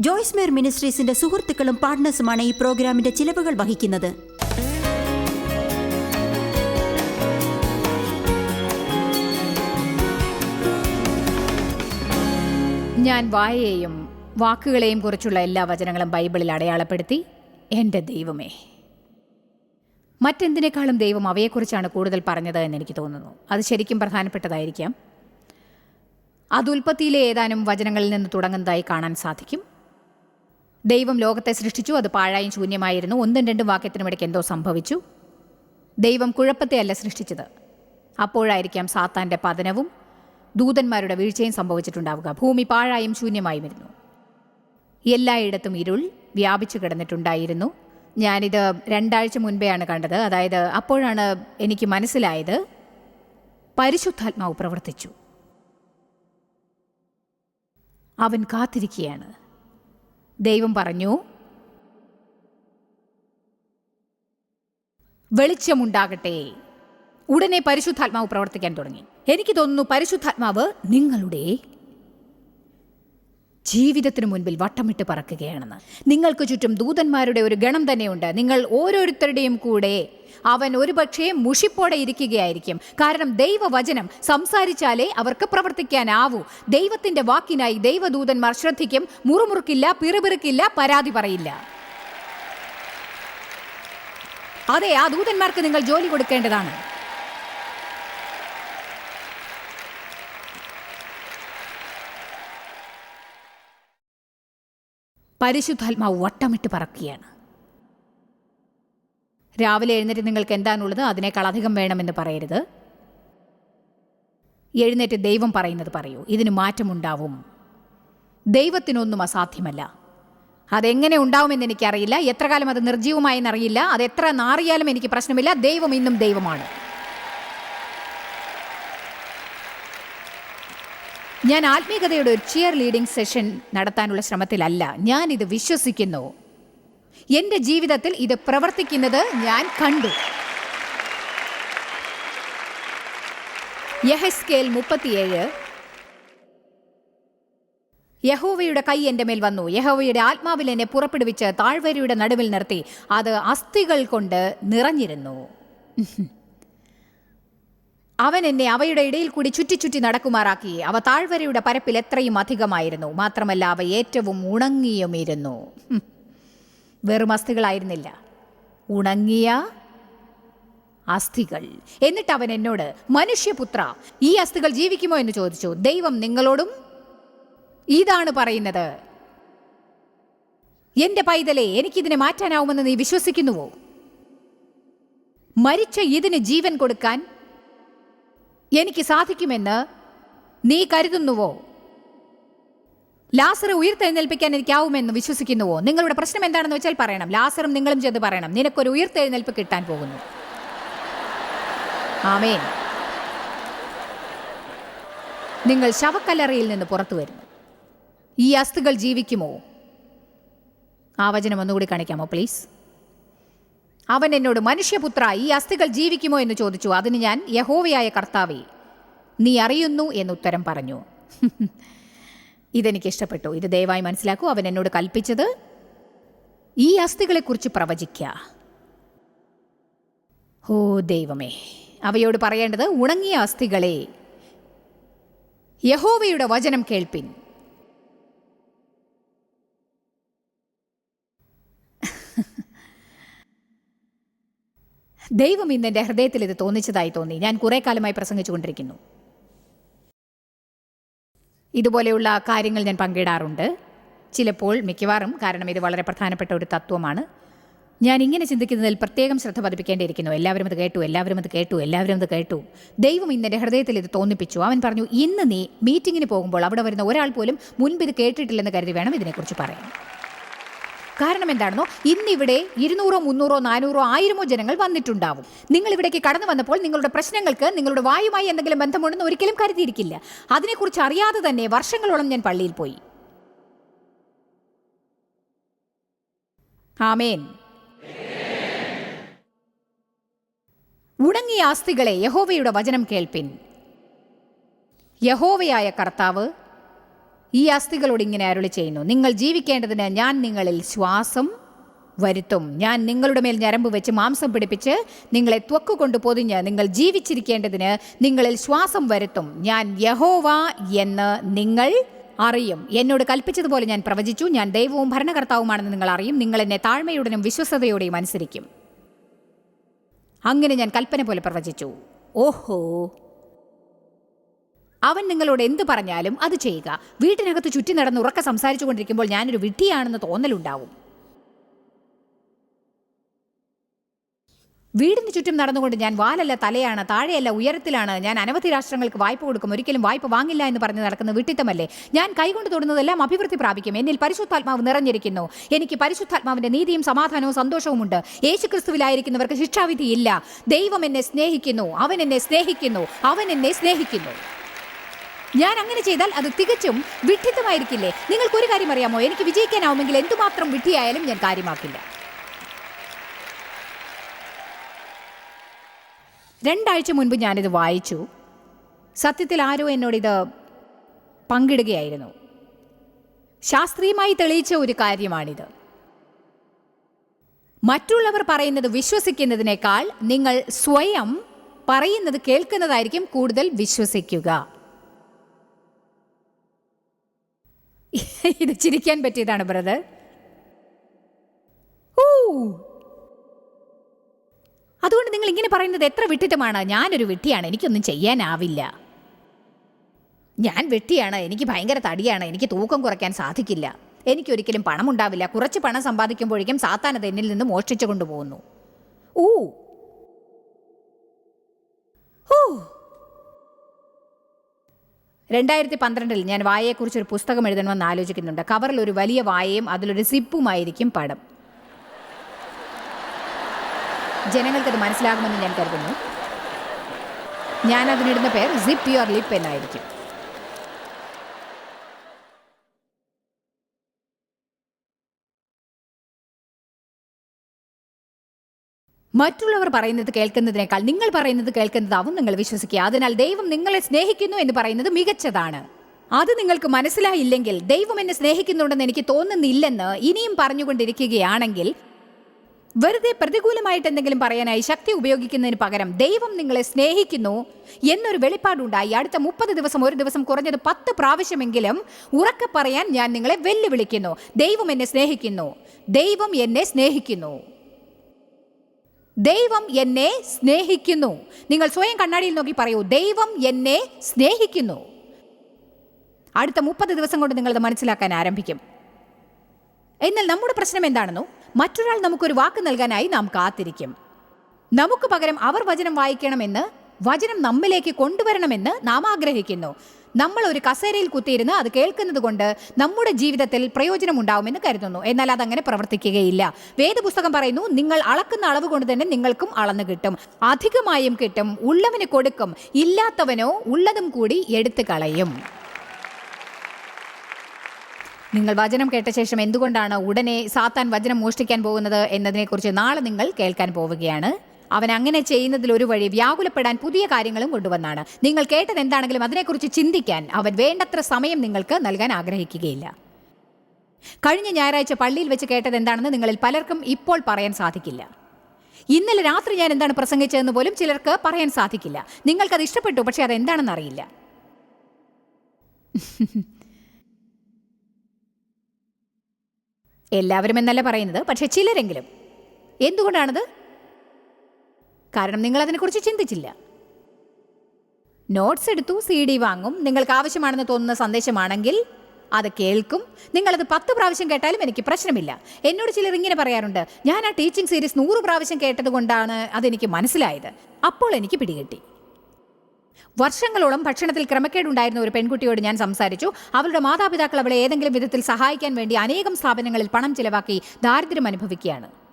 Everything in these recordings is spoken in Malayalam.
ജോയ്സ് മേർ മിനിസ്ട്രീസിന്റെ സുഹൃത്തുക്കളും പാർട്ട്നേഴ്സുമാണ് ഈ പ്രോഗ്രാമിന്റെ ചിലവുകൾ വഹിക്കുന്നത്. ഞാൻ വായയെയും വാക്കുകളെയും കുറിച്ചുള്ള എല്ലാ വചനങ്ങളും ബൈബിളിൽ അടയാളപ്പെടുത്തി എന്റെ ദൈവമേ. മറ്റെന്തിനേക്കാളും ദൈവം അവയെക്കുറിച്ചാണ് കൂടുതൽ പറഞ്ഞത് എന്ന് എനിക്ക് തോന്നുന്നു. അത് ശരിക്കും പ്രധാനപ്പെട്ടതായിരിക്കാം. അത് ഉൽപ്പത്തിയിലെ ഏതാനും വചനങ്ങളിൽ നിന്ന് തുടങ്ങുന്നതായി കാണാൻ സാധിക്കും. ദൈവം ലോകത്തെ സൃഷ്ടിച്ചു അത് പാഴായും ശൂന്യമായിരുന്നു. ഒന്നും രണ്ടും വാക്യത്തിനുമിടയ്ക്ക് എന്തോ സംഭവിച്ചു. ദൈവം കുഴപ്പത്തെയല്ല സൃഷ്ടിച്ചത്. അപ്പോഴായിരിക്കാം സാത്താന്റെ പതനവും ദൂതന്മാരുടെ വീഴ്ചയും സംഭവിച്ചിട്ടുണ്ടാവുക. ഭൂമി പാഴായും ശൂന്യമായി വരുന്നു എല്ലായിടത്തും ഇരുൾ വ്യാപിച്ചു കിടന്നിട്ടുണ്ടായിരുന്നു. ഞാനിത് രണ്ടാഴ്ച മുൻപെയാണ് കണ്ടത്. അതായത് അപ്പോഴാണ് എനിക്ക് മനസ്സിലായത് പരിശുദ്ധാത്മാവ് പ്രവർത്തിച്ചു. അവൻ കാത്തിരിക്കുകയാണ്. ദൈവം പറഞ്ഞു വെളിച്ചമുണ്ടാകട്ടെ. ഉടനെ പരിശുദ്ധാത്മാവ് പ്രവർത്തിക്കാൻ തുടങ്ങി. എനിക്ക് തോന്നുന്നു പരിശുദ്ധാത്മാവ് നിങ്ങളുടെ ജീവിതത്തിനു മുൻപിൽ വട്ടമിട്ട് പറക്കുകയാണെന്ന്. നിങ്ങൾക്ക് ചുറ്റും ദൂതന്മാരുടെ ഒരു ഗണം തന്നെയുണ്ട് നിങ്ങൾ ഓരോരുത്തരുടെയും കൂടെ അവൻ ഒരുപക്ഷേ മുഷിപ്പോടെ ഇരിക്കുകയായിരിക്കും. കാരണം ദൈവവചനം സംസാരിച്ചാലേ അവർക്ക് പ്രവർത്തിക്കാനാവൂ. ദൈവത്തിന്റെ വാക്കിനായി ദൈവദൂതന്മാർ ശ്രദ്ധിക്കും. മുറുമുറുക്കില്ല പിറുപിറുക്കില്ല പരാതി പറയില്ല. അതെ ആ ദൂതന്മാർക്ക് നിങ്ങൾ ജോലി കൊടുക്കേണ്ടതാണ്. പരിശുദ്ധാത്മാവ് വട്ടമിട്ട് പറക്കുകയാണ്. രാവിലെ എഴുന്നേറ്റ് നിങ്ങൾക്ക് എന്താണുള്ളത് അതിനേക്കാൾ അധികം വേണമെന്ന് പറയരുത്. എഴുന്നേറ്റ് ദൈവം പറയുന്നത് പറയൂ. ഇതിന് മാറ്റമുണ്ടാവും. ദൈവത്തിനൊന്നും അസാധ്യമല്ല. അതെങ്ങനെ ഉണ്ടാവുമെന്ന് എനിക്കറിയില്ല. എത്ര കാലം അത് നിർജീവമായെന്നറിയില്ല അത് എത്ര നാറിയാലും എനിക്ക് പ്രശ്നമില്ല. ദൈവം ഇന്നും ദൈവമാണ്. ഞാൻ ആത്മീയതയുടെ ഒരു ചിയർ ലീഡിംഗ് സെഷൻ നടത്താനുള്ള ശ്രമത്തിലല്ല. ഞാൻ ഇത് വിശ്വസിക്കുന്നു. എന്റെ ജീവിതത്തിൽ ഇത് പ്രവർത്തിക്കുന്നത് ഞാൻ കണ്ടു. യഹസ്കേൽ മുപ്പത്തിയേഴ്. യഹോവയുടെ കൈ എന്റെ മേൽ വന്നു. യഹോവയുടെ ആത്മാവിൽ എന്നെ പുറപ്പെടുവിച്ച് താഴ്വരയുടെ നടുവിൽ നിർത്തി. അത് അസ്ഥികൾ കൊണ്ട് നിറഞ്ഞിരുന്നു. അവൻ എന്നെ അവയുടെ ഇടയിൽ കൂടി ചുറ്റി ചുറ്റി നടക്കുമാറാക്കി. അവ താഴ്വരയുടെ പരപ്പിൽ എത്രയും അധികമായിരുന്നു. മാത്രമല്ല അവ ഏറ്റവും ഉണങ്ങിയുമിരുന്നു. വെറും അസ്ഥികളായിരുന്നില്ല. ഉണങ്ങിയ അസ്ഥികൾ. എന്നിട്ട് അവൻ എന്നോട് മനുഷ്യപുത്ര ഈ അസ്ഥികൾ ജീവിക്കുമോ? എന്ന് ചോദിച്ചു. ദൈവം നിങ്ങളോടും ഇതാണ് പറയുന്നത്. എന്റെ പൈതലെ എനിക്കിതിനെ മാറ്റാനാവുമെന്ന് നീ വിശ്വസിക്കുന്നുവോ? മരിച്ച ഇതിന് ജീവൻ കൊടുക്കാൻ എനിക്ക് സാധിക്കുമെന്ന് നീ കരുതുന്നുവോ? ലാസറെ ഉയർത്തെഴുന്നേൽപ്പിക്കാൻ എനിക്കാവുമെന്ന് വിശ്വസിക്കുന്നുവോ? നിങ്ങളുടെ പ്രശ്നം എന്താണെന്ന് വെച്ചാൽ പറയണം. ലാസറും നിങ്ങളും ചെയ്ത് പറയണം. നിനക്കൊരു ഉയർത്തെഴുന്നേൽപ്പ് കിട്ടാൻ പോകുന്നു. ആമേൻ. നിങ്ങൾ ശവക്കല്ലറയിൽ നിന്ന് പുറത്തു വരുന്നു. ഈ അസ്ഥികൾ ജീവിക്കുമോ? ആ വചനം ഒന്നുകൂടി കാണിക്കാമോ പ്ലീസ്? അവൻ എന്നോട് മനുഷ്യപുത്ര ഈ അസ്ഥികൾ ജീവിക്കുമോ? എന്ന് ചോദിച്ചു. അതിന് ഞാൻ യഹോവയായ കർത്താവേ നീ അറിയുന്നു എന്ന് ഉത്തരം പറഞ്ഞു. ഇതെനിക്ക് ഇഷ്ടപ്പെട്ടു ഇത് ദയവായി മനസ്സിലാക്കൂ. അവൻ എന്നോട് കൽപ്പിച്ചത് ഈ അസ്ഥികളെക്കുറിച്ച് പ്രവചിക്ക. ഓ ദൈവമേ. അവയോട് പറയേണ്ടത് ഉണങ്ങിയ അസ്ഥികളെ. യഹോവയുടെ വചനം കേൾപ്പിൻ. ദൈവം ഇന്ന് എന്റെ ഹൃദയത്തിൽ ഇത് തോന്നിച്ചതായി തോന്നി. ഞാൻ കുറെ കാലമായി പ്രസംഗിച്ചുകൊണ്ടിരിക്കുന്നു. ഇതുപോലെയുള്ള കാര്യങ്ങൾ ഞാൻ പങ്കിടാറുണ്ട്. ചിലപ്പോൾ മിക്കവാറും കാരണം ഇത് വളരെ പ്രധാനപ്പെട്ട ഒരു തത്വമാണ്. ഞാൻ ഇങ്ങനെ ചിന്തിക്കുന്നതിൽ പ്രത്യേകം ശ്രദ്ധ പതിപ്പിക്കേണ്ടിയിരിക്കുന്നു. എല്ലാവരും അത് കേട്ടു എല്ലാവരും അത് കേട്ടു എല്ലാവരും അത് കേട്ടു. ദൈവം ഇന്ന് എന്റെ ഹൃദയത്തിൽ ഇത് തോന്നിപ്പിച്ചു. അവൻ പറഞ്ഞു ഇന്ന് നീ മീറ്റിങ്ങിന് പോകുമ്പോൾ അവിടെ വരുന്ന ഒരാൾ പോലും മുൻപ് ഇത് കേട്ടിട്ടില്ലെന്ന് കരുതി വേണം ഇതിനെക്കുറിച്ച് പറയാൻ. കാരണം എന്താണെന്നോ ഇന്നിവിടെ ഇരുന്നൂറോ മുന്നൂറോ നാനൂറോ ആയിരമോ ജനങ്ങൾ വന്നിട്ടുണ്ടാവും. നിങ്ങൾ ഇവിടേക്ക് കടന്നു വന്നപ്പോൾ നിങ്ങളുടെ പ്രശ്നങ്ങൾക്ക് നിങ്ങളുടെ വായുമായി എന്തെങ്കിലും ബന്ധമുണ്ടെന്ന് ഒരിക്കലും കരുതിയിരിക്കില്ല. അതിനെക്കുറിച്ച് അറിയാതെ തന്നെ വർഷങ്ങളോളം ഞാൻ പള്ളിയിൽ പോയി. ആമേൻ. ഉണങ്ങിയ ആസ്തികളെ യഹോവയുടെ വചനം കേൾപ്പിൻ. യഹോവയായ കർത്താവ് ഈ അസ്ഥികളോട് ഇങ്ങനെ അരുളി ചെയ്യുന്നു. നിങ്ങൾ ജീവിക്കേണ്ടതിന് ഞാൻ നിങ്ങളിൽ ശ്വാസം വരുത്തും. ഞാൻ നിങ്ങളുടെ മേൽ ഞരമ്പ് വെച്ച് മാംസം പിടിപ്പിച്ച് നിങ്ങളെ ത്വക്ക് കൊണ്ട് പൊതിഞ്ഞ് നിങ്ങൾ ജീവിച്ചിരിക്കേണ്ടതിന് നിങ്ങളിൽ ശ്വാസം വരുത്തും. ഞാൻ യഹോവ എന്ന് നിങ്ങൾ അറിയും. എന്നോട് കൽപ്പിച്ചതുപോലെ ഞാൻ പ്രവചിച്ചു. ഞാൻ ദൈവവും ഭരണകർത്താവുമാണെന്ന് നിങ്ങൾ അറിയും. നിങ്ങൾ എന്നെ താഴ്മയുടനും വിശ്വസതയോടെയും അനുസരിക്കും. അങ്ങനെ ഞാൻ കൽപ്പന പോലെ പ്രവചിച്ചു. ഓഹോ! അവൻ നിങ്ങളോട് എന്ത് പറഞ്ഞാലും അത് ചെയ്യുക. വീട്ടിനകത്ത് ചുറ്റി നടന്ന് ഉറക്ക സംസാരിച്ചു കൊണ്ടിരിക്കുമ്പോൾ ഞാനൊരു വിഡ്ഢിയാണെന്ന് തോന്നലുണ്ടാവും. വീടിന് ചുറ്റും നടന്നുകൊണ്ട് ഞാൻ വാലല്ല തലയാണ് താഴെയല്ല ഉയരത്തിലാണ്. ഞാൻ അനവധി രാഷ്ട്രങ്ങൾക്ക് വായ്പ കൊടുക്കും ഒരിക്കലും വായ്പ വാങ്ങില്ല എന്ന് പറഞ്ഞ് നടക്കുന്ന വിട്ടിത്തമല്ലേ? ഞാൻ കൈകൊണ്ട് തൊടുന്നതെല്ലാം അഭിവൃദ്ധി പ്രാപിക്കും. എന്നിൽ പരിശുദ്ധാത്മാവ് നിറഞ്ഞിരിക്കുന്നു. എനിക്ക് പരിശുദ്ധാത്മാവിന്റെ നീതിയും സമാധാനവും സന്തോഷവും ഉണ്ട്. യേശു ക്രിസ്തുവിലായിരിക്കുന്നവർക്ക് ശിക്ഷാവിധി ഇല്ല. ദൈവം എന്നെ സ്നേഹിക്കുന്നു. അവൻ എന്നെ സ്നേഹിക്കുന്നു. അവൻ എന്നെ സ്നേഹിക്കുന്നു. ഞാൻ അങ്ങനെ ചെയ്താൽ അത് തികച്ചും വിഡ്ഢിത്തമായിരിക്കില്ലേ നിങ്ങൾക്ക് ഒരു കാര്യം അറിയാമോ എനിക്ക് വിജയിക്കാനാവുമെങ്കിൽ എന്തുമാത്രം വിഡ്ഢിയായാലും ഞാൻ കാര്യമാക്കില്ല. രണ്ടാഴ്ച മുൻപ് ഞാനിത് വായിച്ചു. സത്യത്തിൽ ആരോ എന്നോട് ഇത് പങ്കിടുകയായിരുന്നു. ശാസ്ത്രീയമായി തെളിയിച്ച ഒരു കാര്യമാണിത്. മറ്റുള്ളവർ പറയുന്നത് വിശ്വസിക്കുന്നതിനേക്കാൾ നിങ്ങൾ സ്വയം പറയുന്നത് കേൾക്കുന്നതായിരിക്കും കൂടുതൽ വിശ്വസിക്കുക. ഇത് ചിരിക്കാൻ പറ്റിയതാണ് ബ്രദർ. ഊ അതുകൊണ്ട് നിങ്ങൾ ഇങ്ങനെ പറയുന്നത് എത്ര വിട്ടിട്ടുമാണ്? ഞാനൊരു വിട്ടിയാണ് എനിക്കൊന്നും ചെയ്യാനാവില്ല. ഞാൻ വെട്ടിയാണ് എനിക്ക് ഭയങ്കര തടിയാണ് എനിക്ക് തൂക്കം കുറയ്ക്കാൻ സാധിക്കില്ല. എനിക്കൊരിക്കലും പണം ഉണ്ടാവില്ല കുറച്ച് പണം സമ്പാദിക്കുമ്പോഴേക്കും സാത്താനത് എന്നിൽ നിന്ന് മോഷ്ടിച്ചു കൊണ്ടുപോകുന്നു ഊ. ഊ രണ്ടായിരത്തി പന്ത്രണ്ടിൽ ഞാൻ വായയെക്കുറിച്ച് ഒരു പുസ്തകം എഴുതണമെന്ന് ആലോചിക്കുന്നുണ്ട്. കവറിൽ ഒരു വലിയ വായയും അതിലൊരു സിപ്പുമായിരിക്കും പടം. ജനങ്ങൾക്കത് മനസ്സിലാകുമെന്ന് ഞാൻ കരുതുന്നു. ഞാൻ അതിനിടുന്ന പേർ സിപ്പ് യുവർ ലിപ്പ് എന്നായിരിക്കും. മറ്റുള്ളവർ പറയുന്നത് കേൾക്കുന്നതിനേക്കാൾ നിങ്ങൾ പറയുന്നത് കേൾക്കുന്നതാവും നിങ്ങൾ വിശ്വസിക്കുക. അതിനാൽ ദൈവം നിങ്ങളെ സ്നേഹിക്കുന്നു എന്ന് പറയുന്നത് മികച്ചതാണ്. അത് നിങ്ങൾക്ക് മനസ്സിലായില്ലെങ്കിൽ ദൈവം എന്നെ സ്നേഹിക്കുന്നുണ്ടെന്ന് എനിക്ക് തോന്നുന്നില്ലെന്ന് ഇനിയും പറഞ്ഞുകൊണ്ടിരിക്കുകയാണെങ്കിൽ വെറുതെ പ്രതികൂലമായിട്ട് എന്തെങ്കിലും പറയാനായി ശക്തി ഉപയോഗിക്കുന്നതിന് പകരം ദൈവം നിങ്ങളെ സ്നേഹിക്കുന്നു എന്നൊരു വെളിപ്പാടുണ്ടായി. അടുത്ത മുപ്പത് ദിവസം ഒരു ദിവസം കുറഞ്ഞത് പത്ത് പ്രാവശ്യമെങ്കിലും ഉറക്കെ പറയാൻ ഞാൻ നിങ്ങളെ വെല്ലുവിളിക്കുന്നു. ദൈവം എന്നെ സ്നേഹിക്കുന്നു. ദൈവം എന്നെ സ്നേഹിക്കുന്നു. ദൈവം എന്നെ സ്നേഹിക്കുന്നു. നിങ്ങൾ സ്വയം കണ്ണാടിയിൽ നോക്കി പറയൂ ദൈവം എന്നെ സ്നേഹിക്കുന്നു. അടുത്ത മുപ്പത് ദിവസം കൊണ്ട് നിങ്ങളത് മനസ്സിലാക്കാൻ ആരംഭിക്കും. എന്നാൽ നമ്മുടെ പ്രശ്നം എന്താണെന്നോ മറ്റൊരാൾ നമുക്കൊരു വാക്ക് നൽകാനായി നാം കാത്തിരിക്കും. നമുക്ക് പകരം അവർ വചനം വായിക്കണമെന്ന് വചനം നമ്മിലേക്ക് കൊണ്ടുവരണമെന്ന് നാം ആഗ്രഹിക്കുന്നു. നമ്മൾ ഒരു കസേരയിൽ കുത്തിയിരുന്ന് അത് കേൾക്കുന്നത് കൊണ്ട് നമ്മുടെ ജീവിതത്തിൽ പ്രയോജനമുണ്ടാവുമെന്ന് കരുതുന്നു. എന്നാൽ അതങ്ങനെ പ്രവർത്തിക്കുകയില്ല. വേദപുസ്തകം പറയുന്നു നിങ്ങൾ അളക്കുന്ന അളവ് കൊണ്ട് തന്നെ നിങ്ങൾക്കും അളന്നു കിട്ടും. അധികമായും കിട്ടും. ഉള്ളവന് കൊടുക്കും. ഇല്ലാത്തവനോ ഉള്ളതും കൂടി എടുത്തു കളയും. നിങ്ങൾ വചനം കേട്ട ശേഷം എന്തുകൊണ്ടാണ് ഉടനെ സാത്താൻ വചനം മോഷ്ടിക്കാൻ പോകുന്നത് എന്നതിനെക്കുറിച്ച് നാളെ നിങ്ങൾ കേൾക്കാൻ പോവുകയാണ്. അവൻ അങ്ങനെ ചെയ്യുന്നതിൽ ഒരു വഴി വ്യാകുലപ്പെടാൻ പുതിയ കാര്യങ്ങളും കൊണ്ടുവന്നാണ്. നിങ്ങൾ കേട്ടത് എന്താണെങ്കിലും അതിനെക്കുറിച്ച് ചിന്തിക്കാൻ അവൻ വേണ്ടത്ര സമയം നിങ്ങൾക്ക് നൽകാൻ ആഗ്രഹിക്കുകയില്ല. കഴിഞ്ഞ ഞായറാഴ്ച പള്ളിയിൽ വെച്ച് കേട്ടത് എന്താണെന്ന് നിങ്ങളിൽ പലർക്കും ഇപ്പോൾ പറയാൻ സാധിക്കില്ല. ഇന്നലെ രാത്രി ഞാൻ എന്താണ് പ്രസംഗിച്ചതെന്ന് പോലും ചിലർക്ക് പറയാൻ സാധിക്കില്ല. നിങ്ങൾക്കത് ഇഷ്ടപ്പെട്ടു പക്ഷെ അതെന്താണെന്ന് അറിയില്ല. എല്ലാവരും എന്നല്ല പറയുന്നത് പക്ഷെ ചിലരെങ്കിലും. എന്തുകൊണ്ടാണത്? കാരണം നിങ്ങൾ അതിനെക്കുറിച്ച് ചിന്തിച്ചില്ല. നോട്ട്സ് എടുത്തു സി ഡി വാങ്ങും. നിങ്ങൾക്ക് ആവശ്യമാണെന്ന് തോന്നുന്ന സന്ദേശമാണെങ്കിൽ അത് കേൾക്കും. നിങ്ങളത് പത്ത് പ്രാവശ്യം കേട്ടാലും എനിക്ക് പ്രശ്നമില്ല. എന്നോട് ചിലർ ഇങ്ങനെ പറയാറുണ്ട് ഞാൻ ആ ടീച്ചിങ് സീരീസ് നൂറ് പ്രാവശ്യം കേട്ടതുകൊണ്ടാണ് അതെനിക്ക് മനസ്സിലായത്. അപ്പോൾ എനിക്ക് പിടികിട്ടി. വർഷങ്ങളോളം ഭക്ഷണത്തിൽ ക്രമക്കേടുണ്ടായിരുന്ന ഒരു പെൺകുട്ടിയോട് ഞാൻ സംസാരിച്ചു. അവളുടെ മാതാപിതാക്കൾ അവളെ ഏതെങ്കിലും വിധത്തിൽ സഹായിക്കാൻ വേണ്ടി അനേകം സ്ഥാപനങ്ങളിൽ പണം ചിലവാക്കി ദാരിദ്ര്യം അനുഭവിക്കുകയാണ്.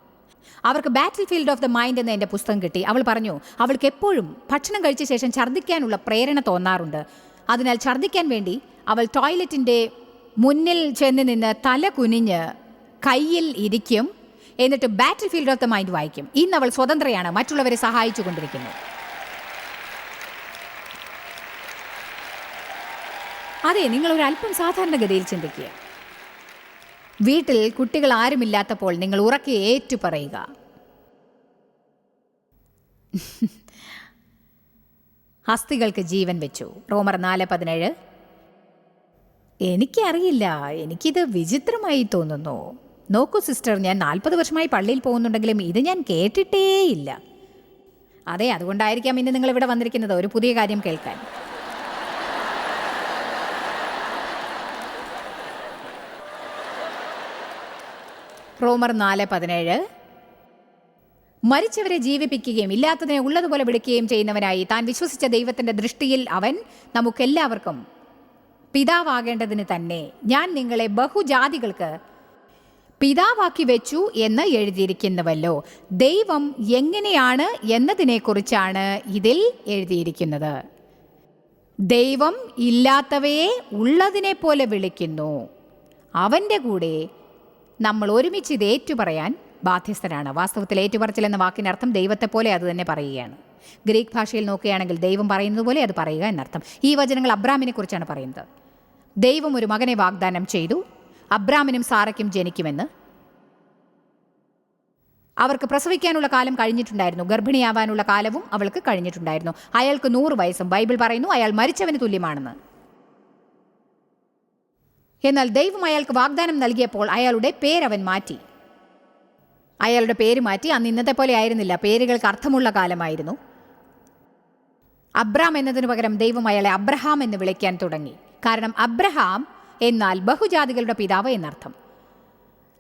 അവർക്ക് ബാറ്റിൽ ഫീൽഡ് ഓഫ് ദ മൈൻഡ് എന്ന എന്റെ പുസ്തകം കിട്ടി. അവൾ പറഞ്ഞു അവൾക്ക് എപ്പോഴും ഭക്ഷണം കഴിച്ച ശേഷം ഛർദ്ദിക്കാനുള്ള പ്രേരണ തോന്നാറുണ്ട്. അതിനാൽ ഛർദ്ദിക്കാൻ വേണ്ടി അവൾ ടോയ്ലറ്റിന്റെ മുന്നിൽ ചെന്ന് നിന്ന് തല കുനിഞ്ഞ് കയ്യിൽ ഇരിക്കും. എന്നിട്ട് ബാറ്റിൽ ഫീൽഡ് ഓഫ് ദ മൈൻഡ് വായിക്കും. ഇന്ന് അവൾ സ്വതന്ത്രയാണ്. മറ്റുള്ളവരെ സഹായിച്ചു കൊണ്ടിരിക്കുന്നു. അതെ നിങ്ങൾ ഒരു അല്പം സാധാരണഗതിയിൽ ചിന്തിക്കുക. വീട്ടിൽ കുട്ടികൾ ആരുമില്ലാത്തപ്പോൾ നിങ്ങൾ ഉറക്കെ ഏറ്റു പറയുക ഹസ്തികൾക്ക് ജീവൻ വെച്ചു. റോമർ നാല് പതിനേഴ്. എനിക്കറിയില്ല. എനിക്കിത് വിചിത്രമായി തോന്നുന്നു. നോക്കൂ സിസ്റ്റർ ഞാൻ നാൽപ്പത് വർഷമായി പള്ളിയിൽ പോകുന്നുണ്ടെങ്കിലും ഇത് ഞാൻ കേട്ടിട്ടേയില്ല. അതെ അതുകൊണ്ടായിരിക്കാം ഇന്ന് നിങ്ങൾ ഇവിടെ വന്നിരിക്കുന്നത്. ഒരു പുതിയ കാര്യം കേൾക്കാൻ. റോമർ നാല് പതിനേഴ്. മരിച്ചവരെ ജീവിപ്പിക്കുകയും ഇല്ലാത്തതിനെ ഉള്ളതുപോലെ വിളിക്കുകയും ചെയ്യുന്നവനായി താൻ വിശ്വസിച്ച ദൈവത്തിന്റെ ദൃഷ്ടിയിൽ അവൻ നമുക്കെല്ലാവർക്കും പിതാവാകേണ്ടതിന് തന്നെ ഞാൻ നിങ്ങളെ ബഹുജാതികൾക്ക് പിതാവാക്കി വെച്ചു എന്ന് എഴുതിയിരിക്കുന്നുവല്ലോ. ദൈവം എങ്ങനെയാണ് എന്നതിനെക്കുറിച്ചാണ് ഇതിൽ എഴുതിയിരിക്കുന്നത്. ദൈവം ഇല്ലാത്തവയെ ഉള്ളതിനെ പോലെ വിളിക്കുന്നു. അവന്റെ കൂടെ നമ്മൾ ഒരുമിച്ച് ഇത് ഏറ്റുപറയാൻ ബാധ്യസ്ഥരാണ്. വാസ്തവത്തിൽ ഏറ്റുപറച്ചിൽ എന്ന വാക്കിനർത്ഥം ദൈവത്തെ പോലെ അത് തന്നെ പറയുകയാണ്. ഗ്രീക്ക് ഭാഷയിൽ നോക്കുകയാണെങ്കിൽ ദൈവം പറയുന്നത് പോലെ അത് പറയുക എന്നർത്ഥം. ഈ വചനങ്ങൾ അബ്രാമിനെ കുറിച്ചാണ് പറയുന്നത്. ദൈവം ഒരു മകനെ വാഗ്ദാനം ചെയ്തു. അബ്രാമിനും സാറയ്ക്കും ജനിക്കുമെന്ന്. അവർക്ക് പ്രസവിക്കാനുള്ള കാലം കഴിഞ്ഞിട്ടുണ്ടായിരുന്നു. ഗർഭിണിയാവാനുള്ള കാലവും അവൾക്ക് കഴിഞ്ഞിട്ടുണ്ടായിരുന്നു. അയാൾക്ക് നൂറ് വയസ്സും. ബൈബിൾ പറയുന്നു അയാൾ മരിച്ചവന് തുല്യമാണെന്ന്. എന്നാൽ ദൈവം അയാൾക്ക് വാഗ്ദാനം നൽകിയപ്പോൾ അയാളുടെ പേരവൻ മാറ്റി. അയാളുടെ പേര് മാറ്റി അന്ന് ഇന്നത്തെ പോലെ ആയിരുന്നില്ല. പേരുകൾക്ക് അർത്ഥമുള്ള കാലമായിരുന്നു. അബ്രാം എന്നതിനു പകരം ദൈവം അയാളെ അബ്രഹാം എന്ന് വിളിക്കാൻ തുടങ്ങി. കാരണം അബ്രഹാം എന്നാൽ ബഹുജാതികളുടെ പിതാവ് എന്നർത്ഥം.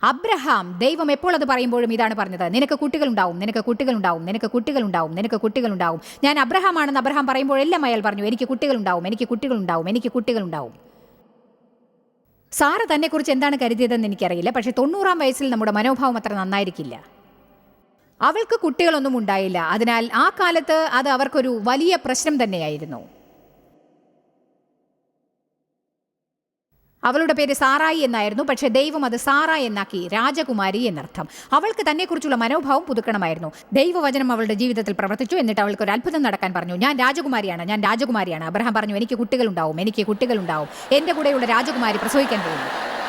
അബ്രഹാം ദൈവം എപ്പോൾ അത് പറയുമ്പോഴും ഇതാണ് പറഞ്ഞത്. നിനക്ക് കുട്ടികളുണ്ടാവും നിനക്ക് കുട്ടികളുണ്ടാവും നിനക്ക് കുട്ടികളുണ്ടാവും നിനക്ക് കുട്ടികളുണ്ടാവും. ഞാൻ അബ്രഹാം ആണെന്ന് അബ്രഹാം പറയുമ്പോഴെല്ലാം അയാൾ പറഞ്ഞു എനിക്ക് കുട്ടികളുണ്ടാവും എനിക്ക് കുട്ടികളുണ്ടാവും എനിക്ക് കുട്ടികളുണ്ടാവും. സാറ തന്നെക്കുറിച്ച് എന്താണ് കരുതിയതെന്ന് എനിക്കറിയില്ല. പക്ഷേ തൊണ്ണൂറാം വയസ്സിൽ നമ്മുടെ മനോഭാവം അത്ര നന്നായിരിക്കില്ല. അവൾക്ക് കുട്ടികളൊന്നും ഉണ്ടായില്ല. അതിനാൽ ആ കാലത്ത് അത് അവർക്കൊരു വലിയ പ്രശ്നം തന്നെയായിരുന്നു. അവളുടെ പേര് സാറായി എന്നായിരുന്നു. പക്ഷെ ദൈവം അത് സാറ എന്നാക്കി രാജകുമാരി എന്നർത്ഥം. അവൾക്ക് തന്നെക്കുറിച്ചുള്ള മനോഭാവം പുതുക്കണമായിരുന്നു. ദൈവവചനം അവളുടെ ജീവിതത്തിൽ പ്രവർത്തിച്ചു എന്നിട്ട് അവൾക്ക് ഒരു അത്ഭുതം നടക്കാൻ പറഞ്ഞു. ഞാൻ രാജകുമാരിയാണ് ഞാൻ രാജകുമാരിയാണ്. അബ്രഹാം പറഞ്ഞു എനിക്ക് കുട്ടികളുണ്ടാവും എനിക്ക് കുട്ടികളുണ്ടാവും. എന്റെ കൂടെയുള്ള രാജകുമാരി പ്രസവിക്കാൻ പോകുന്നു.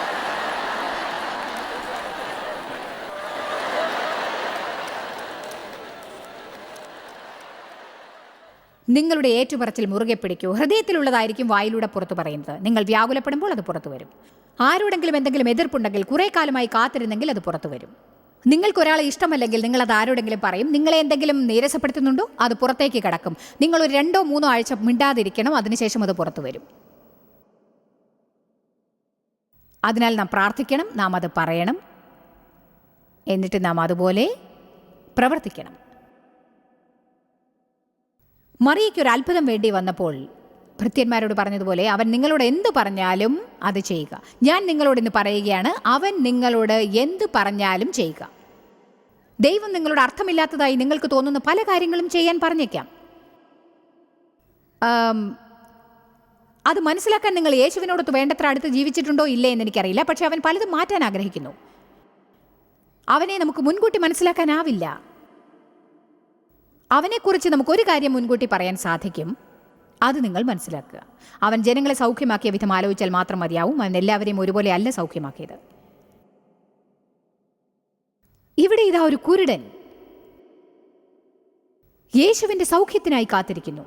നിങ്ങളുടെ ഏറ്റുപറച്ചിൽ മുറുകെ പിടിക്കൂ. ഹൃദയത്തിലുള്ളതായിരിക്കും വായിലൂടെ പുറത്തു പറയുന്നത്. നിങ്ങൾ വ്യാകുലപ്പെടുമ്പോൾ അത് പുറത്തു വരും. ആരോടെങ്കിലും എന്തെങ്കിലും എതിർപ്പുണ്ടെങ്കിൽ കുറേ കാലമായി കാത്തിരുന്നെങ്കിൽ അത് പുറത്തു വരും. നിങ്ങൾക്കൊരാളെ ഇഷ്ടമല്ലെങ്കിൽ നിങ്ങൾ അത് ആരോടെങ്കിലും പറയും. നിങ്ങളെ എന്തെങ്കിലും നീരസപ്പെടുത്തുന്നുണ്ടോ? അത് പുറത്തേക്ക് കിടക്കും. നിങ്ങൾ ഒരു രണ്ടോ മൂന്നോ ആഴ്ച മിണ്ടാതിരിക്കണം. അതിനുശേഷം അത് പുറത്തു വരും. അതിനാൽ നാം പ്രാർത്ഥിക്കണം. നാം അത് പറയണം. എന്നിട്ട് നാം അതുപോലെ പ്രവർത്തിക്കണം. മറിയയ്ക്ക് ഒരു അത്ഭുതം വേണ്ടി വന്നപ്പോൾ ഭൃത്യന്മാരോട് പറഞ്ഞതുപോലെ അവൻ നിങ്ങളോട് എന്ത് പറഞ്ഞാലും അത് ചെയ്യുക. ഞാൻ നിങ്ങളോട് ഇന്ന് പറയുകയാണ് അവൻ നിങ്ങളോട് എന്ത് പറഞ്ഞാലും ചെയ്യുക. ദൈവം നിങ്ങളോട് അർത്ഥമില്ലാത്തതായി നിങ്ങൾക്ക് തോന്നുന്ന പല കാര്യങ്ങളും ചെയ്യാൻ പറഞ്ഞേക്കാം. അത് മനസ്സിലാക്കാൻ നിങ്ങൾ യേശുവിനോടൊത്ത് വേണ്ടത്ര അടുത്ത് ജീവിച്ചിട്ടുണ്ടോ ഇല്ലേ എന്ന് എനിക്കറിയില്ല. പക്ഷെ അവൻ പലതും മാറ്റാൻ ആഗ്രഹിക്കുന്നു. അവനെ നമുക്ക് മുൻകൂട്ടി മനസ്സിലാക്കാനാവില്ല. അവനെക്കുറിച്ച് നമുക്ക് ഒരു കാര്യം മുൻകൂട്ടി പറയാൻ സാധിക്കും. അത് നിങ്ങൾ മനസ്സിലാക്കുക. അവൻ ജനങ്ങളെ സൗഖ്യമാക്കിയ വിധം ആലോചിച്ചാൽ മാത്രം മതിയാവും. അവൻ എല്ലാവരെയും ഒരുപോലെ അല്ല സൗഖ്യമാക്കിയത്. ഇവിടെ ഇതാ ഒരു കുരുടൻ. യേശുവിന്റെ സൗഖ്യത്തിനായി കാത്തിരിക്കുന്നു.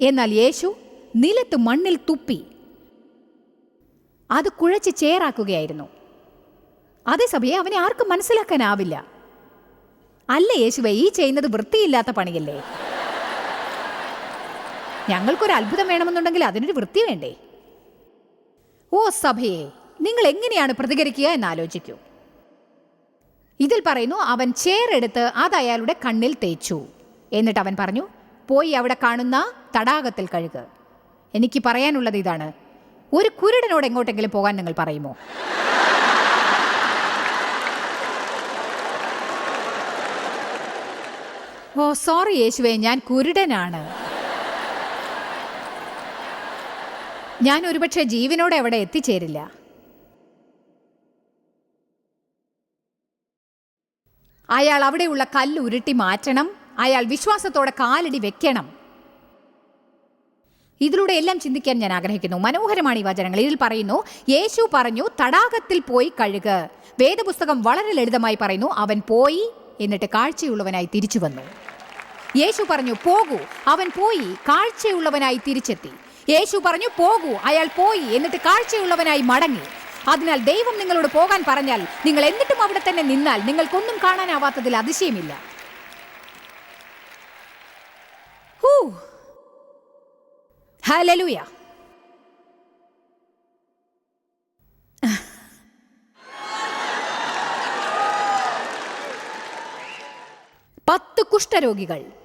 എന്നാൽ യേശു നിലത്ത് മണ്ണിൽ തുപ്പി. അത് കുഴച്ച് ചേറാക്കുകയായിരുന്നു. അതേസമയം അവനെ ആർക്കും മനസ്സിലാക്കാനാവില്ല. അല്ല യേശുവേ ഈ ചെയ്യുന്നത് വൃത്തിയില്ലാത്ത പണിയല്ലേ? ഞങ്ങൾക്കൊരു അത്ഭുതം വേണമെന്നുണ്ടെങ്കിൽ അതിനൊരു വൃത്തി വേണ്ടേ? ഓ സഭയെ നിങ്ങൾ എങ്ങനെയാണ് പ്രതികരിക്കുക എന്നാലോചിക്കൂ ഇതിൽ പറയുന്നു അവൻ ചേറെടുത്ത് അത് അയാളുടെ കണ്ണിൽ തേച്ചു. എന്നിട്ട് അവൻ പറഞ്ഞു പോയി അവിടെ കാണുന്ന തടാകത്തിൽ കഴുക്. എനിക്ക് പറയാനുള്ളത് ഇതാണ്. ഒരു കുരുടനോട് എങ്ങോട്ടെങ്കിലും പോകാൻ നിങ്ങൾ പറയുമോ? ഓ സോറി യേശുവേ ഞാൻ കുരുടനാണ്. ഞാൻ ഒരുപക്ഷെ ജീവനോടെ അവിടെ എത്തിച്ചേരില്ല. അയാൾ അവിടെയുള്ള കല്ല് ഉരുട്ടി മാറ്റണം. അയാൾ വിശ്വാസത്തോടെ കാലടി വെക്കണം. ഇതിലൂടെ എല്ലാം ചിന്തിക്കാൻ ഞാൻ ആഗ്രഹിക്കുന്നു. മനോഹരമാണ് ഈ വചനങ്ങൾ. ഇതിൽ പറയുന്നു യേശു പറഞ്ഞു തടാകത്തിൽ പോയി കഴുക. വേദപുസ്തകം വളരെ ലളിതമായി പറയുന്നു അവൻ പോയി എന്നിട്ട് കാഴ്ചയുള്ളവനായി തിരിച്ചു വന്നു. യേശു പറഞ്ഞു പോകൂ. അവൻ പോയി കാഴ്ചയുള്ളവനായി തിരിച്ചെത്തി. യേശു പറഞ്ഞു പോകൂ. അയാൾ പോയി എന്നിട്ട് കാഴ്ചയുള്ളവനായി മടങ്ങി. അതിനാൽ ദൈവം നിങ്ങളോട് പോകാൻ പറഞ്ഞാൽ നിങ്ങൾ എന്നിട്ടും അവിടെ തന്നെ നിന്നാൽ നിങ്ങൾക്കൊന്നും കാണാനാവാത്തതിൽ അതിശയമില്ല. പത്ത് കുഷ്ഠരോഗികൾ.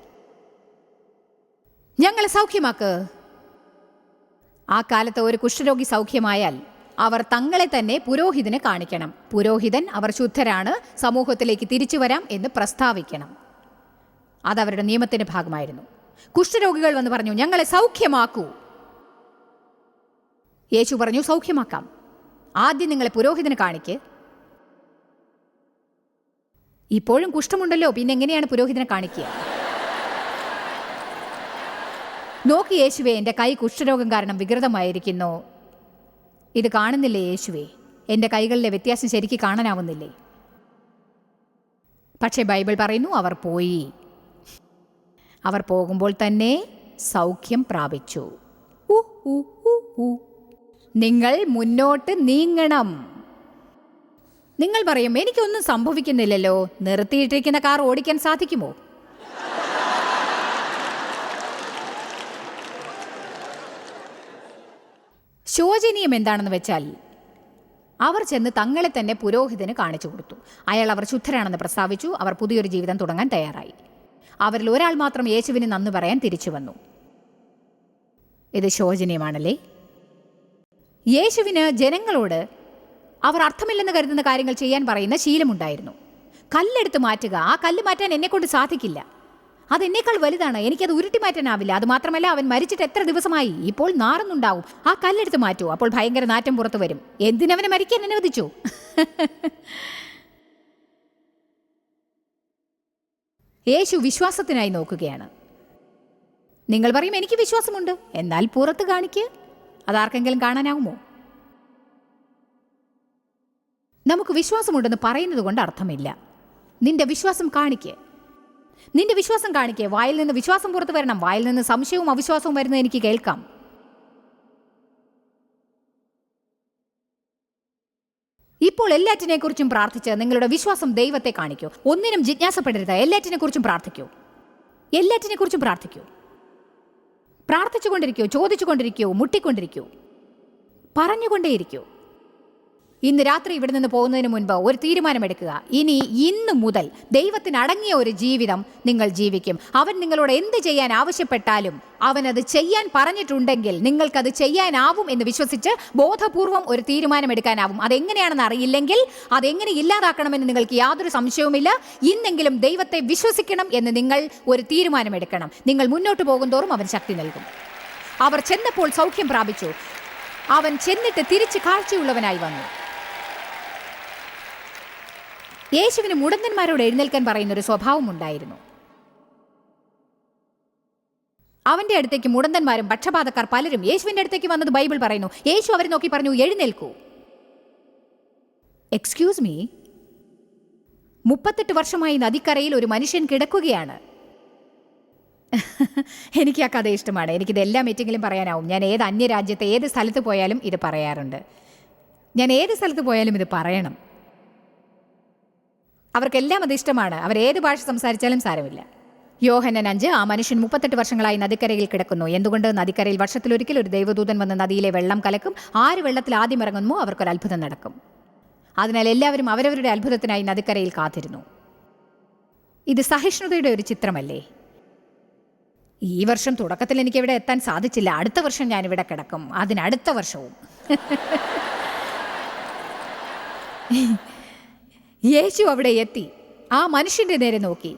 ഞങ്ങളെ സൗഖ്യമാക്ക്. ആ കാലത്ത് ഒരു കുഷ്ഠരോഗി സൗഖ്യമായാൽ അവർ തങ്ങളെ തന്നെ പുരോഹിതനെ കാണിക്കണം. പുരോഹിതൻ അവർ ശുദ്ധരാണ് സമൂഹത്തിലേക്ക് തിരിച്ചു വരാം എന്ന് പ്രസ്താവിക്കണം. അതവരുടെ നിയമത്തിന്റെ ഭാഗമായിരുന്നു. കുഷ്ഠരോഗികൾ വന്ന് പറഞ്ഞു ഞങ്ങളെ സൗഖ്യമാക്കൂ. യേശു പറഞ്ഞു സൗഖ്യമാക്കാം. ആദ്യം നിങ്ങളെ പുരോഹിതന് കാണിക്ക്. ഇപ്പോഴും കുഷ്ഠമുണ്ടല്ലോ പിന്നെ എങ്ങനെയാണ് പുരോഹിതനെ കാണിക്കുക? നോക്കി യേശുവെ എന്റെ കൈ കുഷ്ഠരോഗം കാരണം വികൃതമായിരിക്കുന്നു. ഇത് കാണുന്നില്ലേ യേശുവെ? എന്റെ കൈകളിലെ വ്യത്യാസം ശരിക്ക് കാണാനാവുന്നില്ലേ? പക്ഷേ ബൈബിൾ പറയുന്നു അവർ പോയി. അവർ പോകുമ്പോൾ തന്നെ സൗഖ്യം പ്രാപിച്ചു. നിങ്ങൾ മുന്നോട്ട് നീങ്ങണം. നിങ്ങൾ പറയും എനിക്കൊന്നും സംഭവിക്കുന്നില്ലല്ലോ. നിർത്തിയിട്ടിരിക്കുന്ന കാർ ഓടിക്കാൻ സാധിക്കുമോ? ശോചനീയം എന്താണെന്ന് വെച്ചാൽ അവർ ചെന്ന് തങ്ങളെ തന്നെ പുരോഹിതന് കാണിച്ചു കൊടുത്തു. അയാൾ അവർ ശുദ്ധരാണെന്ന് പ്രസ്താവിച്ചു. അവർ പുതിയൊരു ജീവിതം തുടങ്ങാൻ തയ്യാറായി. അവരിൽ ഒരാൾ മാത്രം യേശുവിന് നന്ദി പറയാൻ തിരിച്ചു വന്നു. ഇത് ശോചനീയമാണല്ലേ? യേശുവിന് ജനങ്ങളോട് അവർ അർത്ഥമില്ലെന്ന് കരുതുന്ന കാര്യങ്ങൾ ചെയ്യാൻ പറയുന്ന ശീലമുണ്ടായിരുന്നു. കല്ലെടുത്ത് മാറ്റുക. ആ കല്ല് മാറ്റാൻ എന്നെക്കൊണ്ട് സാധിക്കില്ല. അത് എന്നേക്കാൾ വലുതാണ്. എനിക്കത് ഉരുട്ടി മാറ്റാനാവില്ല. അത് മാത്രമല്ല അവൻ മരിച്ചിട്ട് എത്ര ദിവസമായി? ഇപ്പോൾ നാറുന്നുണ്ടാവും. ആ കല്ലെടുത്ത് മാറ്റൂ. അപ്പോൾ ഭയങ്കര നാറ്റം പുറത്തു വരും. എന്തിനവനെ മരിക്കാൻ അനുവദിച്ചു യേശു വിശ്വാസത്തിനായി നോക്കുകയാണ്. നിങ്ങൾ പറയും എനിക്ക് വിശ്വാസമുണ്ട്. എന്നാൽ പുറത്ത് കാണിക്ക്. അതാർക്കെങ്കിലും കാണാനാവുമോ? നമുക്ക് വിശ്വാസമുണ്ടെന്ന് പറയുന്നത് കൊണ്ട് അർത്ഥമില്ല. നിന്റെ വിശ്വാസം കാണിക്ക്. നിന്റെ വിശ്വാസം കാണിക്കേ. വായിൽ നിന്ന് വിശ്വാസം പുറത്തു വരണം. വായിൽ നിന്ന് സംശയവും അവിശ്വാസവും വരുന്നത് എനിക്ക് കേൾക്കാം. ഇപ്പോൾ എല്ലാറ്റിനെ കുറിച്ചും പ്രാർത്ഥിച്ച് നിങ്ങളുടെ വിശ്വാസം ദൈവത്തെ കാണിക്കൂ. ഒന്നിനും ജിജ്ഞാസപ്പെടരുത്. എല്ലാറ്റിനെ കുറിച്ചും പ്രാർത്ഥിക്കൂ. എല്ലാറ്റിനെ കുറിച്ചും പ്രാർത്ഥിക്കൂ. പ്രാർത്ഥിച്ചുകൊണ്ടിരിക്കൂ ചോദിച്ചുകൊണ്ടിരിക്കൂ മുട്ടിക്കൊണ്ടിരിക്കൂ പറഞ്ഞുകൊണ്ടേയിരിക്കൂ. ഇന്ന് രാത്രി ഇവിടെ നിന്ന് പോകുന്നതിന് മുൻപ് ഒരു തീരുമാനമെടുക്കുക. ഇനി ഇന്ന് മുതൽ ദൈവത്തിന് അടങ്ങിയ ഒരു ജീവിതം നിങ്ങൾ ജീവിക്കും. അവൻ നിങ്ങളോട് എന്ത് ചെയ്യാൻ ആവശ്യപ്പെട്ടാലും അവൻ അത് ചെയ്യാൻ പറഞ്ഞിട്ടുണ്ടെങ്കിൽ നിങ്ങൾക്കത് ചെയ്യാനാവും എന്ന് വിശ്വസിച്ച് ബോധപൂർവം ഒരു തീരുമാനമെടുക്കാനാവും. അതെങ്ങനെയാണെന്ന് അറിയില്ലെങ്കിൽ അതെങ്ങനെ ഇല്ലാതാക്കണമെന്ന് നിങ്ങൾക്ക് യാതൊരു സംശയവുമില്ല. ഇന്നെങ്കിലും ദൈവത്തെ വിശ്വസിക്കണം എന്ന് നിങ്ങൾ ഒരു തീരുമാനമെടുക്കണം. നിങ്ങൾ മുന്നോട്ട് പോകുന്തോറും അവൻ ശക്തി നൽകും. അവർ ചെന്നപ്പോൾ സൗഖ്യം പ്രാപിച്ചു. അവൻ ചെന്നിട്ട് തിരിച്ച് കാഴ്ചയുള്ളവനായി വന്നു. യേശുവിന് മുടന്തന്മാരോട് എഴുന്നേൽക്കാൻ പറയുന്ന ഒരു സ്വഭാവമുണ്ടായിരുന്നു അവന്റെ അടുത്തേക്ക് മുടന്തന്മാരും പക്ഷപാതക്കാർ പലരും യേശുവിന്റെ അടുത്തേക്ക് വന്നത് ബൈബിൾ പറയുന്നു. യേശു അവരെ നോക്കി പറഞ്ഞു എഴുന്നേൽക്കൂ. എക്സ്ക്യൂസ് മീ മുപ്പത്തെട്ട് വർഷമായി നദിക്കരയിൽ ഒരു മനുഷ്യൻ കിടക്കുകയാണ്. എനിക്ക് ആ കഥ ഇഷ്ടമാണ്. എനിക്കിത് എല്ലാ മീറ്റിങ്ങിലും പറയാനാവും. ഞാൻ ഏത് അന്യരാജ്യത്തെ ഏത് സ്ഥലത്ത് പോയാലും ഇത് പറയാറുണ്ട്. ഞാൻ ഏത് സ്ഥലത്ത് പോയാലും ഇത് പറയണം. അവർക്കെല്ലാം അത് ഇഷ്ടമാണ്. അവർ ഏത് ഭാഷ സംസാരിച്ചാലും സാരമില്ല. യോഹനൻ അഞ്ച് ആ മനുഷ്യൻ മുപ്പത്തെട്ട് വർഷങ്ങളായി നദിക്കരയിൽ കിടക്കുന്നു. എന്തുകൊണ്ട് നദിക്കരയിൽ വർഷത്തിലൊരിക്കൽ ഒരു ദൈവദൂതൻ വന്ന് നദിയിലെ വെള്ളം കലക്കും? ആര് വെള്ളത്തിൽ ആദ്യം ഇറങ്ങുന്നു? അവർക്കൊരു അത്ഭുതം നടക്കും. അതിനാൽ എല്ലാവരും അവരവരുടെ അത്ഭുതത്തിനായി നദിക്കരയിൽ കാത്തിരുന്നു. ഇത് സഹിഷ്ണുതയുടെ ഒരു ചിത്രമല്ലേ? ഈ വർഷം തുടക്കത്തിൽ എനിക്ക് ഇവിടെ എത്താൻ സാധിച്ചില്ല. അടുത്ത വർഷം ഞാൻ ഇവിടെ കിടക്കും. അതിനടുത്ത വർഷവും. യേശു അവിടെ എത്തി. ആ മനുഷ്യന്റെ നേരെ നോക്കി.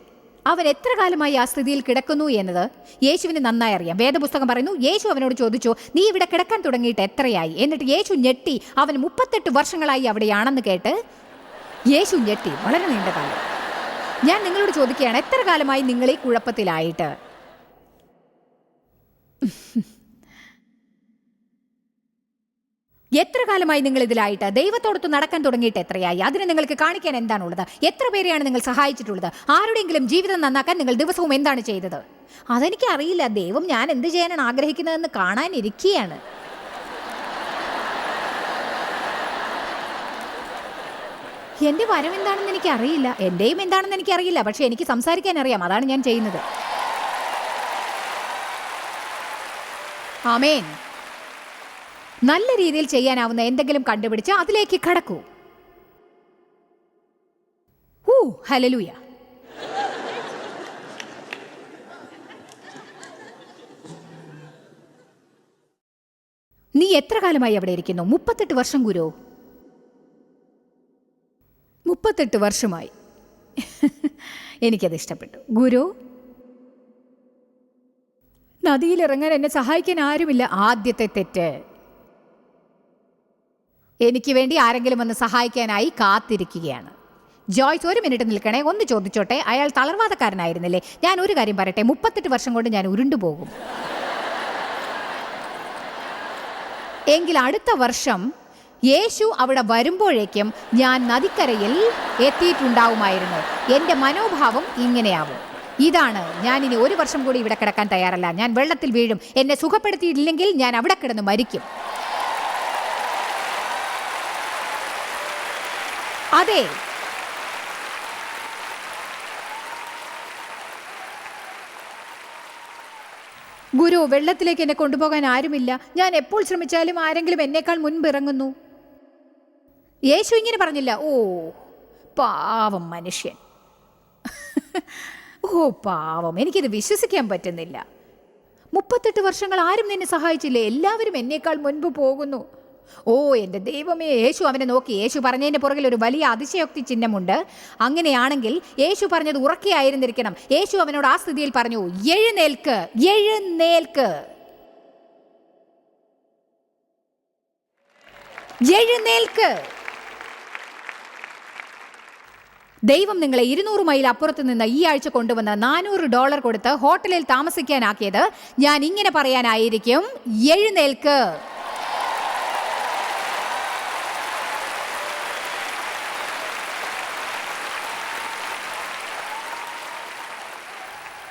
അവൻ എത്ര കാലമായി ആ സ്ഥിതിയിൽ കിടക്കുന്നു എന്നത് യേശുവിന് നന്നായി അറിയാം. വേദപുസ്തകം പറയുന്നു യേശു അവനോട് ചോദിച്ചു നീ ഇവിടെ കിടക്കാൻ തുടങ്ങിയിട്ട് എത്രയായി? എന്നിട്ട് യേശു ഞെട്ടി അവൻ മുപ്പത്തെട്ട് വർഷങ്ങളായി അവിടെയാണെന്ന് കേട്ട്? യേശു ഞെട്ടി വളരെ നീണ്ട കാലം. ഞാൻ നിങ്ങളോട് ചോദിക്കുകയാണ് എത്ര കാലമായി നിങ്ങൾ ഈ കുഴപ്പത്തിലായിട്ട്? എത്ര കാലമായി നിങ്ങൾ ഇതിലായിട്ട്? ദൈവത്തോടൊത്ത് നടക്കാൻ തുടങ്ങിയിട്ട് എത്രയായി? അതിന് നിങ്ങൾക്ക് കാണിക്കാൻ എന്താണുള്ളത്? എത്ര പേരെയാണ് നിങ്ങൾ സഹായിച്ചിട്ടുള്ളത്? ആരുടെയെങ്കിലും ജീവിതം നന്നാക്കാൻ നിങ്ങൾ ദിവസവും എന്താണ് ചെയ്തത്? അതെനിക്ക് അറിയില്ല ദൈവം ഞാൻ എന്ത് ചെയ്യാനാണ് ആഗ്രഹിക്കുന്നതെന്ന് കാണാനിരിക്കുകയാണ് എന്റെ വരം എന്താണെന്ന് എനിക്ക് അറിയില്ല എന്റെയും എന്താണെന്ന് എനിക്ക് അറിയില്ല പക്ഷെ എനിക്ക് സംസാരിക്കാൻ അറിയാം. അതാണ് ഞാൻ ചെയ്യുന്നത്. ആമേൻ. നല്ല രീതിയിൽ ചെയ്യാനാവുന്ന എന്തെങ്കിലും കണ്ടുപിടിച്ച് അതിലേക്ക് കടക്കൂ. ഊ ഹലലൂയ നീ എത്ര കാലമായി അവിടെ ഇരിക്കുന്നു? മുപ്പത്തെട്ട് വർഷം ഗുരു. മുപ്പത്തെട്ട് വർഷമായി. എനിക്കത് ഇഷ്ടപ്പെട്ടു. ഗുരു നദിയിലിറങ്ങാൻ എന്നെ സഹായിക്കാൻ ആരുമില്ല. ആദ്യത്തെ തെറ്റ്. എനിക്ക് വേണ്ടി ആരെങ്കിലും ഒന്ന് സഹായിക്കാനായി കാത്തിരിക്കുകയാണ്. ജോയ്സ് ഒരു മിനിറ്റ് നിൽക്കണേ. ഒന്ന് ചോദിച്ചോട്ടെ. അയാൾ തളർവാദക്കാരനായിരുന്നില്ലേ ഞാൻ ഒരു കാര്യം പറയട്ടെ. മുപ്പത്തെട്ട് വർഷം കൊണ്ട് ഞാൻ ഉരുണ്ടുപോകും എങ്കിൽ അടുത്ത വർഷം യേശു അവിടെ വരുമ്പോഴേക്കും ഞാൻ നദിക്കരയിൽ എത്തിയിട്ടുണ്ടാവുമായിരുന്നു. എന്റെ മനോഭാവം ഇങ്ങനെയാവും. ഇതാണ് ഞാൻ ഇനി ഒരു വർഷം കൂടി ഇവിടെ കിടക്കാൻ തയ്യാറല്ല. ഞാൻ വെള്ളത്തിൽ വീഴും. എന്നെ സുഖപ്പെടുത്തിയില്ലെങ്കിൽ ഞാൻ അവിടെ കിടന്ന് മരിക്കും. അതെ. ഗുരു വെള്ളത്തിലേക്ക് എന്നെ കൊണ്ടുപോകാൻ ആരുമില്ല. ഞാൻ എപ്പോൾ ശ്രമിച്ചാലും ആരെങ്കിലും എന്നേക്കാൾ മുൻപ് ഇറങ്ങുന്നു യേശു ഇങ്ങനെ പറഞ്ഞില്ല ഓ പാവം മനുഷ്യൻ. ഓ പാവം എനിക്കിത് വിശ്വസിക്കാൻ പറ്റുന്നില്ല. മുപ്പത്തെട്ട് വർഷങ്ങൾ ആരും നിന്നെ സഹായിച്ചില്ലേ? എല്ലാവരും എന്നേക്കാൾ മുൻപ് പോകുന്നു. ഓ എന്റെ ദൈവമേ യേശു അവനെ നോക്കി. യേശു പറഞ്ഞതിന്റെ പുറകിൽ ഒരു വലിയ അതിശയോക്തി ചിഹ്നമുണ്ട്. അങ്ങനെയാണെങ്കിൽ യേശു പറഞ്ഞത് ഉറക്കെയായിരുന്നിരിക്കണം യേശു അവനോട് ആ സ്ഥിതിയിൽ പറഞ്ഞു എഴുന്നേൽക്ക് എഴുന്നേൽക്ക്. എഴുന്നേൽക്ക്. ദൈവം നിങ്ങളെ ഇരുന്നൂറ് മൈൽ അപ്പുറത്ത് നിന്ന് ഈ ആഴ്ച കൊണ്ടുവന്ന് നാനൂറ് ഡോളർ കൊടുത്ത് ഹോട്ടലിൽ താമസിക്കാനാക്കിയത് ഞാൻ ഇങ്ങനെ പറയാനായിരിക്കും എഴുന്നേൽക്ക്.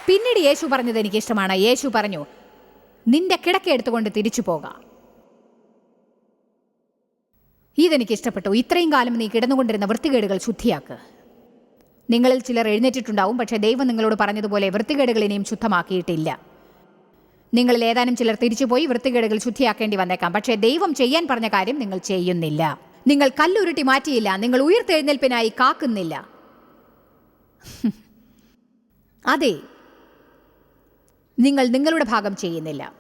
പിന്നീട് യേശു പറഞ്ഞത് എനിക്ക് ഇഷ്ടമാണ് യേശു പറഞ്ഞു നിന്റെ കിടക്ക എടുത്തുകൊണ്ട് തിരിച്ചു പോകാം. ഇതെനിക്ക് ഇഷ്ടപ്പെട്ടു ഇത്രയും കാലം നീ കിടന്നുകൊണ്ടിരുന്ന വൃത്തികേടുകൾ ശുദ്ധിയാക്ക്. നിങ്ങളിൽ ചിലർ എഴുന്നേറ്റിട്ടുണ്ടാവും പക്ഷേ ദൈവം നിങ്ങളോട് പറഞ്ഞതുപോലെ വൃത്തികേടുകൾ ഇനിയും ശുദ്ധമാക്കിയിട്ടില്ല. നിങ്ങളിൽ ഏതാനും ചിലർ തിരിച്ചുപോയി വൃത്തികേടുകൾ ശുദ്ധിയാക്കേണ്ടി വന്നേക്കാം പക്ഷേ ദൈവം ചെയ്യാൻ പറഞ്ഞ കാര്യം നിങ്ങൾ ചെയ്യുന്നില്ല. നിങ്ങൾ കല്ലുരുട്ടി മാറ്റിയില്ല നിങ്ങൾ ഉയർത്തെഴുന്നേൽപ്പിനായി കാക്കുന്നില്ല. അതെ നിങ്ങൾ നിങ്ങളുടെ ഭാഗം ചെയ്യുന്നില്ല.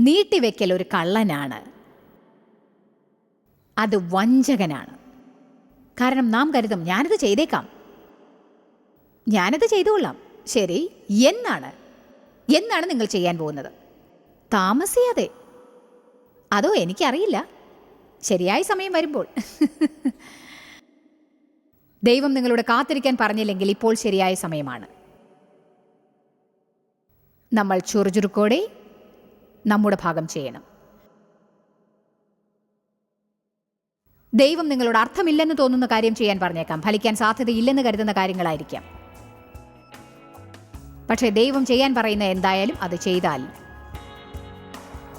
നീട്ടിവെക്കൽ ഒരു കള്ളനാണ്. അത് വഞ്ചകനാണ്. കാരണം നാം കരുതും ഞാനത് ചെയ്തേക്കാം. ഞാനത് ചെയ്തുകൊള്ളാം. ശരി എന്നാണ്? എന്നാണ് നിങ്ങൾ ചെയ്യാൻ പോകുന്നത്? താമസിയാതെ. അതോ എനിക്കറിയില്ല. ശരിയായ സമയം വരുമ്പോൾ. ദൈവം നിങ്ങളോട് കാത്തിരിക്കാൻ പറഞ്ഞില്ലെങ്കിൽ ഇപ്പോൾ ശരിയായ സമയമാണ്. നമ്മൾ ചുറുചുറുക്കോടെ നമ്മുടെ ഭാഗം ചെയ്യണം. ദൈവം നിങ്ങളോട് അർത്ഥമില്ലെന്ന് തോന്നുന്ന കാര്യം ചെയ്യാൻ പറഞ്ഞേക്കാം. ഫലിക്കാൻ സാധ്യതയില്ലെന്ന് കരുതുന്ന കാര്യങ്ങളായിരിക്കാം. പക്ഷേ ദൈവം ചെയ്യാൻ പറയുന്ന എന്തായാലും അത് ചെയ്താൽ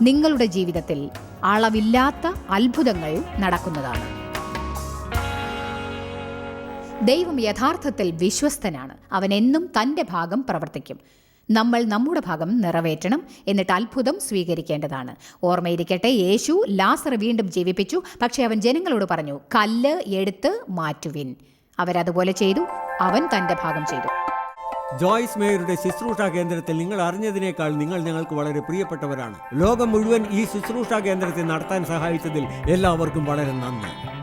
നിങ്ങളുടെ ജീവിതത്തിൽ അളവില്ലാത്ത അത്ഭുതങ്ങൾ നടക്കുന്നതാണ്. ദൈവം യഥാർത്ഥത്തിൽ വിശ്വസ്തനാണ്. അവൻ എന്നും തന്റെ ഭാഗം പ്രവർത്തിക്കും. നമ്മൾ നമ്മുടെ ഭാഗം നിറവേറ്റണം എന്നിട്ട് അത്ഭുതം സ്വീകരിക്കേണ്ടതാണ്. ഓർമ്മയിരിക്കട്ടെ യേശു ലാസർ വീണ്ടും ജീവിപ്പിച്ചു. പക്ഷേ അവൻ ജനങ്ങളോട് പറഞ്ഞു കല്ല് എടുത്ത് മാറ്റുവിൻ. അവരതുപോലെ ചെയ്തു. അവൻ തന്റെ ഭാഗം ചെയ്തു. ജോയ്സ് മേയറുടെ ശുശ്രൂഷ കേന്ദ്രത്തിൽ നിങ്ങൾ അറിഞ്ഞതിനേക്കാൾ നിങ്ങൾ ഞങ്ങൾക്ക് വളരെ പ്രിയപ്പെട്ടവരാണ്. ലോകം മുഴുവൻ ഈ ശുശ്രൂഷ കേന്ദ്രത്തെ നടത്താൻ സഹായിച്ചതിൽ എല്ലാവർക്കും വളരെ നന്ദി.